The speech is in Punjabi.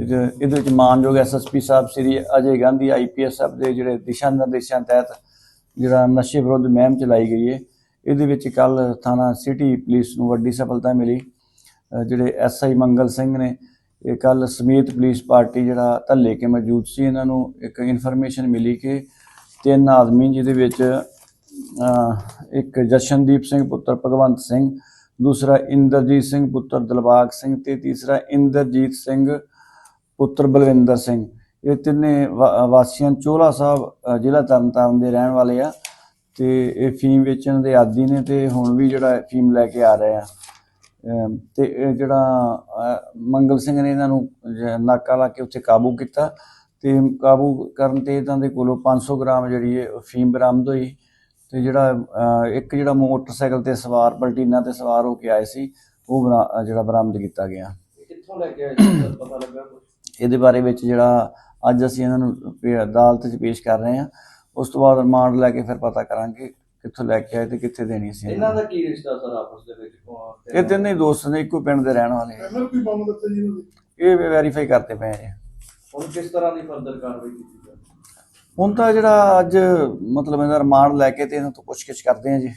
ਇਹਦੇ ਵਿੱਚ ਮਾਨਯੋਗ ਐਸਐਸਪੀ ਸਾਹਿਬ ਸ੍ਰੀ ਅਜੇ ਗਾਂਧੀ ਆਈਪੀਐਸ ਸਾਹਿਬ ਦੇ ਜਿਹੜੇ ਦਿਸ਼ਾ ਨਿਰਦੇਸ਼ਾਂ ਤਹਿਤ ਜਿਹੜਾ ਨਸ਼ੇ ਵਿਰੁੱਧ ਮੁਹਿੰਮ ਚਲਾਈ ਗਈ ਹੈ, ਇਹਦੇ ਵਿੱਚ ਕੱਲ ਥਾਣਾ ਸਿਟੀ ਪੁਲਿਸ ਨੂੰ ਵੱਡੀ ਸਫਲਤਾ ਮਿਲੀ। ਅਹ ਜਿਹੜੇ ਐਸਆਈ ਮੰਗਲ ਸਿੰਘ ਨੇ, ਇਹ ਕੱਲ ਸਮੇਤ ਪੁਲਿਸ ਪਾਰਟੀ ਜਿਹੜਾ ਧੱਲੇ ਕੇ ਮੌਜੂਦ ਸੀ, ਇਹਨਾਂ ਨੂੰ ਇੱਕ ਇਨਫੋਰਮੇਸ਼ਨ ਮਿਲੀ ਕਿ ਤਿੰਨ ਆਦਮੀ ਜਿਹਦੇ ਵਿੱਚ ਇੱਕ ਜਸ਼ਨਦੀਪ ਸਿੰਘ, ਪੁੱਤਰ ਭਗਵੰਤ ਸਿੰਘ ਦੂਸਰਾ ਇੰਦਰਜੀਤ ਸਿੰਘ ਪੁੱਤਰ ਦਿਲਬਾਗ ਸਿੰਘ ਤੇ ਤੀਸਰਾ ਇੰਦਰਜੀਤ ਸਿੰਘ ਪੁੱਤਰ ਬਲਵਿੰਦਰ ਸਿੰਘ। ਇਹ ਤਿੰਨੇ ਵਾ- ਵਾਸੀਆਂ ਚੋਲਾ ਸਾਹਿਬ ਅ, ਜ਼ਿਲ੍ਹਾ ਤਰਨਤਾਰਨ ਦੇ ਰਹਿਣ ਵਾਲੇ ਆ ਤੇ ਇਹ ਫੀਮ ਵੇਚਣ ਦੇ ਆਦੀ ਨੇ ਤੇ ਹੁਣ ਵੀ ਜਿਹੜਾ ਫੀਮ ਲੈ ਕੇ ਆ ਰਹੇ ਆ। ਤੇ ਇਹ ਜਿਹੜਾ ਮੰਗਲ ਸਿੰਘ ਨੇ ਇਹਨਾਂ ਨੂੰ ਨਾਕਾ ਲਾ ਕੇ ਉੱਥੇ ਕਾਬੂ ਕੀਤਾ ਤੇ ਕਾਬੂ ਕਰਨ ਤੇ ਇਹਨਾਂ ਦੇ ਕੋਲੋਂ 500 ਗ੍ਰਾਮ ਜਿਹੜੀ ਹੈ ਫੀਮ ਬਰਾਮਦ ਹੋਈ। ਤੇ ਜਿਹੜਾ ਇੱਕ ਜਿਹੜਾ ਮੋਟਰਸਾਈਕਲ ਤੇ ਸਵਾਰ ਪਲਟੀਨਾ ਤੇ ਸਵਾਰ ਹੋ ਕੇ ਆਏ ਸੀ ਉਹ ਜਿਹੜਾ ਬਰਾਮਦ ਕੀਤਾ ਗਿਆ। ਕਿੱਥੋਂ ਲੈ ਕੇ ਆਏ ਪਤਾ ਲੱਗਾ ਕੁਝ ਇਹਦੇ ਬਾਰੇ ਵਿੱਚ ਜਿਹੜਾ ਅੱਜ ਅਸੀਂ ਇਹਨਾਂ ਨੂੰ ਅਦਾਲਤ 'ਚ ਪੇਸ਼ ਕਰ ਰਹੇ ਹਾਂ। ਉਸ ਤੋਂ ਬਾਅਦ ਰਿਮਾਂਡ ਲੈ ਕੇ ਫਿਰ ਪਤਾ ਕਰਾਂਗੇ ਕਿੱਥੋਂ ਲੈ ਕੇ ਆਏ ਤੇ ਕਿੱਥੇ ਦੇਣੀ ਸੀ। ਇਹਨਾਂ ਦਾ ਕੀ ਰਿਸ਼ਤਾ ਸਰ ਆਪਸ ਦੇ ਵਿੱਚ? ਇਹ ਤਿੰਨੇ ਹੀ ਦੋਸਤ ਨੇ ਇੱਕੋ ਪਿੰਡ ਦੇ ਰਹਿਣ ਵਾਲੇ ਇਹ ਵੈਰੀਫਾਈ ਕਰਤੇ ਪਏ ਆ ਹੁਣ ਕਿਸ ਤਰ੍ਹਾਂ ਦੀ ਫਰਦਰ ਕਾਰਵਾਈ ਕੀਤੀ ਜਾਵੇ ਹੁਣ ਤਾਂ ਜਿਹੜਾ ਅੱਜ ਮਤਲਬ ਇਹਦਾ ਰਿਮਾਂਡ ਲੈ ਕੇ ਤੇ ਇਹਨਾਂ ਤੋਂ ਪੁੱਛਗਿੱਛ ਕਰਦੇ ਆ ਜੀ।